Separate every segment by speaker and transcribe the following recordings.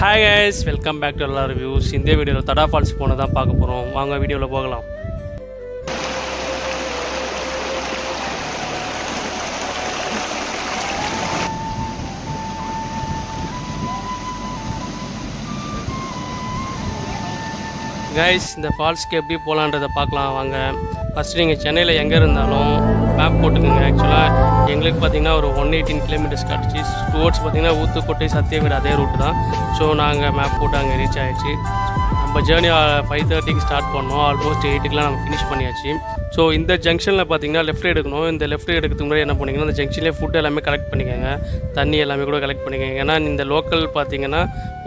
Speaker 1: Hi guys welcome back to எல்லா reviews இந்த வீடியோவில் தடா ஃபால்ஸ் போனதான் தான் பார்க்க போகிறோம் வாங்க வீடியோவில் போகலாம். கைஸ் இந்த ஃபால்ஸ்க்கு எப்படி போகலான்றதை பார்க்கலாம். வாங்க. ஃபஸ்ட்டு நீங்கள் சென்னையில் எங்கே இருந்தாலும் மேப் போட்டுக்கோங்க ஆக்சுவலாக எங்களுக்கு பார்த்தீங்கன்னா ஒரு ஒன் எயிட்டீன் கிலோமீட்டர்ஸ் கிடச்சி டுவோர்ட்ஸ் பார்த்தீங்கன்னா ஊத்துக்கோட்டை சத்தியவீடு அதே ரூட்டு தான். ஸோ நாங்கள் மேப் போட்டு அங்கே ரீச் ஆகிடுச்சு நம்ம ஜேர்னி ஃபைவ் தேர்ட்டிக்கு ஸ்டார்ட் பண்ணோம். ஆல்மோஸ்ட் எயிட்டுக்குலாம் நம்ம ஃபினிஷ் பண்ணியாச்சு. ஸோ இந்த ஜங்ஷனில் பார்த்தீங்கன்னா லெஃப்ட் எடுக்கணும். இந்த லெஃப்ட் எடுக்கிறதுக்கு முன்னாடி என்ன பண்ணிங்கன்னா இந்த ஜங்ஷன்லேயே ஃபுட் எல்லாமே கலெக்ட் பண்ணிக்கோங்க. தண்ணி எல்லாமே கூட கலெக்ட் பண்ணிக்கோங்க. ஏன்னா இந்த லோக்கல் பார்த்தீங்கன்னா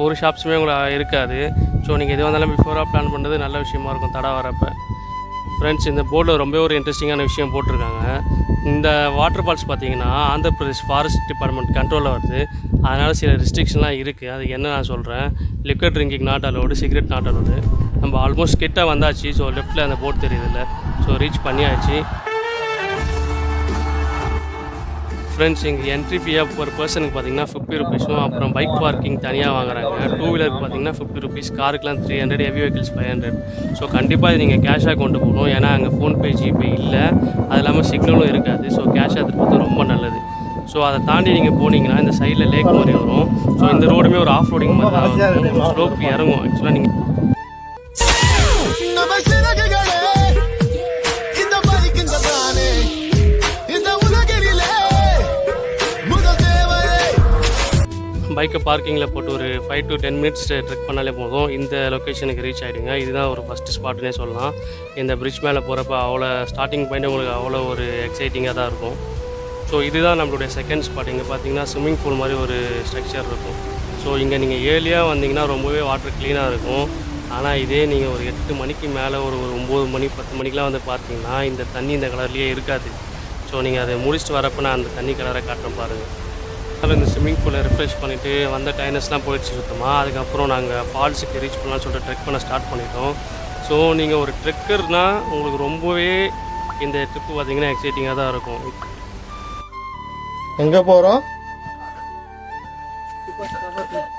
Speaker 1: ஒரு ஷாப்ஸுமே உங்களுக்கு இருக்காது. ஸோ நீங்கள் எது வந்தாலும் பிஃபோராக பிளான் பண்ணுறது நல்ல விஷயமா இருக்கும் தடா வரப்போ ஃப்ரெண்ட்ஸ் இந்த போர்டில் ரொம்ப ஒரு இன்ட்ரெஸ்டிங்கான விஷயம் போட்டிருக்காங்க. இந்த வாட்டர் ஃபால்ஸ் பார்த்தீங்கன்னா ஆந்திர பிரதேஷ் ஃபாரஸ்ட் டிபார்ட்மெண்ட் கண்ட்ரோலில் வருது. அதனால் சில ரெஸ்ட்ரிக்ஷன்லாம் இருக்குது அது என்ன நான் சொல்கிறேன் liquid drinking not allowed cigarette not allowed நம்ம ஆல்மோஸ்ட் கிட்ட வந்தாச்சு. ஸோ லெஃப்ட்டில் அந்த போர்ட் தெரியுதுல்ல. ஸோ ரீச் பண்ணியாச்சு. ஃப்ரெண்ட்ஸ் இங்கே என்ட்ரி ஃபீயாக ஒரு பர்சனுக்கு பார்த்தீங்கன்னா ஃபிஃப்டி ருபீஸும் அப்புறம் பைக் பார்க்கிங் தனியாக வாங்குறாங்க. டூ வீலருக்கு பார்த்தீங்கன்னா fifty rupees காருக்குலாம் three hundred heavy vehicles five hundred so கண்டிப்பாக இது நீங்கள் கேஷாக கொண்டு போகணும். ஏன்னா அங்கே ஃபோன்பே ஜிபே இல்லை. அது இல்லாமல் சிக்னலும் இருக்காது. ஸோ கேஷாக எடுத்துகிட்டு ரொம்ப நல்லது. ஸோ அதை தாண்டி நீங்கள் போனீங்கன்னா இந்த சைடில் லேக் மாதிரி வரும். ஸோ இந்த ரோடுமே ஒரு ஆஃப் ரோடிங் மாதிரி தான் ஸ்லோப் இறங்கும். ஆக்சுவலாக நீங்கள் பைக்கை பார்க்கிங்கில் போட்டு ஒரு five to ten minutes trek பண்ணாலே போதும். இந்த லொக்கேஷனுக்கு ரீச் ஆகிடுங்க இதுதான் ஒரு ஃபஸ்ட்டு ஸ்பாட்டுனே சொல்லலாம். இந்த பிரிட்ஜ் மேலே போகிறப்ப அவ்வளோ ஸ்டார்டிங் பாயிண்ட் உங்களுக்கு அவ்வளோ ஒரு எக்ஸைட்டிங்காக தான் இருக்கும். ஸோ இதுதான் நம்மளுடைய செகண்ட் ஸ்பாட் இங்கே பார்த்தீங்கன்னா ஸ்விம்மிங் பூல் மாதிரி ஒரு ஸ்ட்ரக்சர் இருக்கும். ஸோ இங்கே நீங்கள் ஏர்லியாக வந்தீங்கன்னா ரொம்பவே வாட்டர் க்ளீனாக இருக்கும். ஆனால் இதே நீங்கள் ஒரு எட்டு மணிக்கு மேலே ஒரு ஒரு ஒம்பது மணி பத்து மணிக்கெலாம் வந்து பார்த்தீங்கன்னா இந்த தண்ணி இந்த கலர்லேயே இருக்காது. ஸோ நீங்கள் அதை முடிச்சுட்டு வரப்போ நான் அந்த தண்ணி கலரை காட்டுறேன் பாருங்கள் அதனால் இந்த ஸ்விம்மிங் பூலை ரிஃப்ரெஷ் பண்ணிவிட்டு வந்த டைனஸ்லாம் போயிடுச்சு சுத்தமாக அதுக்கப்புறம் நாங்கள் ஃபால்ஸுக்கு ரீச் பண்ணலாம்னு சொல்லிட்டு ட்ரெக் பண்ண ஸ்டார்ட் பண்ணிட்டோம். ஸோ நீங்கள் ஒரு ட்ரெக்கர்னால் உங்களுக்கு ரொம்பவே இந்த ட்ரிப்பு பார்த்தீங்கன்னா எக்ஸைட்டிங்காக தான் இருக்கும்.
Speaker 2: எங்க போறோம்?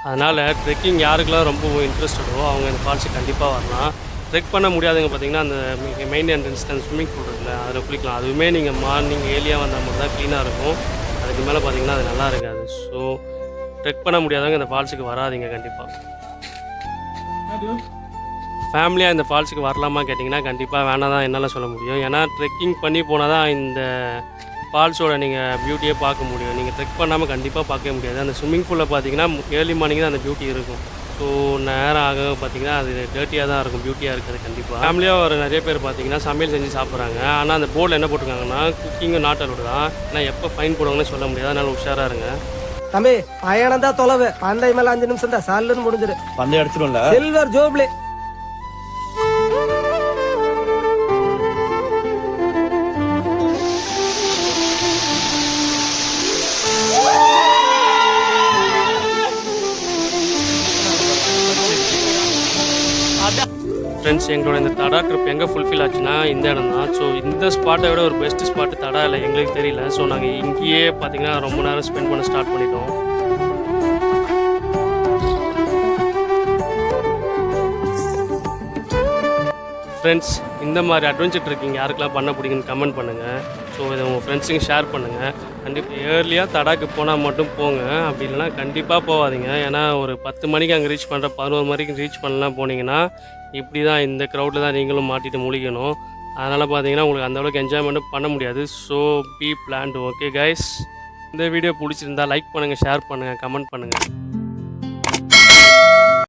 Speaker 1: அதனால் ட்ரெக்கிங் யாருக்கெல்லாம் ரொம்ப இன்ட்ரெஸ்டடோ அவங்க இந்த ஃபால்ஸுக்கு கண்டிப்பாக வரலாம். ட்ரெக் பண்ண முடியாதவங்க பார்த்தீங்கன்னா அந்த மெயின் என்ட்ரன்ஸ் அந்த ஸ்விம்மிங் பூல் இருக்குல்ல அதில் குளிக்கலாம். அதுவுமே நீங்கள் மார்னிங் ஏர்லியாக வந்தால் மட்டும் தான் க்ளீனாக இருக்கும். அதுக்கு மேலே பார்த்தீங்கன்னா அது நல்லா இருக்காது. ஸோ ட்ரெக் பண்ண முடியாதவங்க இந்த ஃபால்ஸுக்கு வராதீங்க கண்டிப்பாக ஃபேமிலியாக இந்த ஃபால்ஸுக்கு வரலாமா கேட்டிங்கன்னா கண்டிப்பாக வேணாம் தான் என்னால் சொல்ல முடியும். ஏன்னா ட்ரெக்கிங் பண்ணி போனால் தான் இந்த ஃபால்ஸோட நீங்கள் பியூட்டியை பார்க்க முடியும். நீங்கள் ட்ரெக் பண்ணாமல் கண்டிப்பாக பார்க்கவே முடியாது. அந்த ஸ்விம்மிங் பூலில் பார்த்தீங்கன்னா ஏர்லி மார்னிங் தான் அந்த பியூட்டி இருக்கும். ஸோ நேரம் ஆக பார்த்தீங்கன்னா அது டர்ட்டியாக தான் இருக்கும் பியூட்டியாக இருக்குது கண்டிப்பாக ஃபேமிலியாக ஒரு நிறைய பேர் பார்த்தீங்கன்னா சமையல் செஞ்சு சாப்பிட்றாங்க. ஆனால் அந்த போர்டில் என்ன போட்டிருக்காங்கன்னா குக்கிங்கும் நாட் அலோடு தான். ஆனால் எப்போ ஃபைன் போடுவாங்கன்னு சொல்ல முடியாது. அதனால உஷாராக இருங்க.
Speaker 3: தம்பி பயணம் தான் தொலைவு. பந்தய மேல அஞ்சு நிமிஷம் தான். சாலுன்னு முடிஞ்சிரு
Speaker 2: பந்தயம் அடிச்சிடும்ல?
Speaker 3: சில்வர் ஜோப்லி
Speaker 1: ஃப்ரெண்ட்ஸ் எங்களோட இந்த தடா ட்ரிப் எங்கே ஃபுல்ஃபில் ஆச்சுன்னா இந்த இடம் தான். ஸோ இந்த ஸ்பாட்டை விட ஒரு பெஸ்ட் ஸ்பாட்டு தடா இல்லை எங்களுக்கு தெரியல. ஸோ நாங்கள் இங்கேயே பார்த்தீங்கன்னா ரொம்ப நேரம் ஸ்பெண்ட் பண்ண ஸ்டார்ட் பண்ணிட்டோம். ஃப்ரெண்ட்ஸ் இந்த மாதிரி அட்வென்ச்சர் ட்ரெக்கிங் யாருக்கெல்லாம் பண்ண பிடிக்குன்னு கமெண்ட் பண்ணுங்கள் ஸோ இதை உங்கள் ஃப்ரெண்ட்ஸுங்க ஷேர் பண்ணுங்கள் கண்டிப்பாக ஏர்லியாக தடாக்கு போனால் மட்டும் போங்க. அப்படி இல்லைனா கண்டிப்பாக போகாதீங்க. ஏன்னா ஒரு பத்து மணிக்கு அங்கே ரீச் பண்ணுற பதினோரு மணிக்கு ரீச் பண்ணலாம் போனீங்கன்னா இப்படி தான் இந்த க்ரௌடில் தான் நீங்களும் மாட்டிட்டு முழிக்கணும். அதனால் பார்த்தீங்கன்னா உங்களுக்கு அந்தளவுக்கு என்ஜாய்மெண்ட்டும் பண்ண முடியாது. So be planned okay guys இந்த வீடியோ பிடிச்சிருந்தா லைக் பண்ணுங்கள் ஷேர் பண்ணுங்கள் கமெண்ட் பண்ணுங்கள்